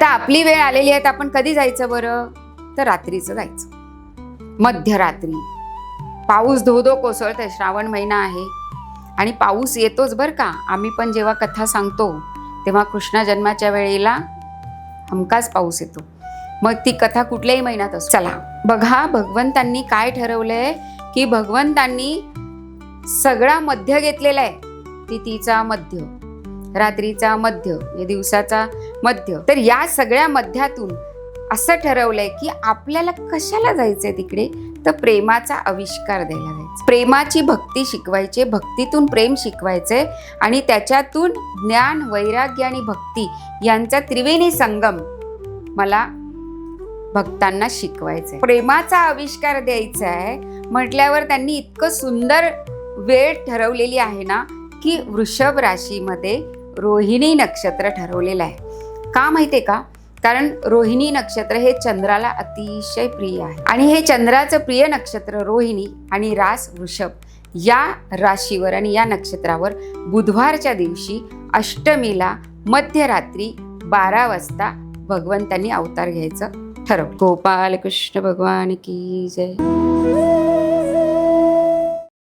आता आपली वेळ आलेली आहे तर आपण कधी जायचं बरं? तर रात्रीचं जायचं. मध्यरात्री. पाऊस धो धो आहे श्रावण महिना आहे. आणि पाऊस येतोच बरं का. आम्ही पण जेव्हा कथा सांगतो तेव्हा कृष्ण जन्माच्या वेळेला हमकाच पाऊस येतो. मग ती कथा कुठल्याही महिन्यात असो. चला बघा भगवंतांनी काय ठरवलंय की भगवंतांनी सगळा मध्य घेतलेला आहे. तिचा मध्य. रात्रीचा मध्य दिवसाचा मध्य. तर या सगळ्या मध्यातून असं ठरवलंय की आपल्याला कशाला जायचंय तिकडे? तर प्रेमाचा आविष्कार द्यायला जायचं. प्रेमाची भक्ती शिकवायची भक्तीतून प्रेम शिकवायचंय आणि त्याच्यातून ज्ञान वैराग्य आणि भक्ती यांचा त्रिवेणी संगम मला भक्तांना शिकवायचंय. प्रेमाचा आविष्कार द्यायचा आहे म्हटल्यावर त्यांनी इतकं सुंदर वेळ ठरवलेली आहे ना की वृषभ राशीमध्ये रोहिणी नक्षत्र ठरवलेलं आहे. का माहितीये का? कारण रोहिणी नक्षत्र हे चंद्राला अतिशय प्रिय आहे. आणि हे चंद्राचं प्रिय नक्षत्र रोहिणी आणि रास वृषभ या राशीवर आणि या नक्षत्रावर बुधवारच्या दिवशी अष्टमीला मध्यरात्री बारा वाजता भगवंतांनी अवतार घ्यायचं ठरवलं. गोपाल कृष्ण भगवान की जय.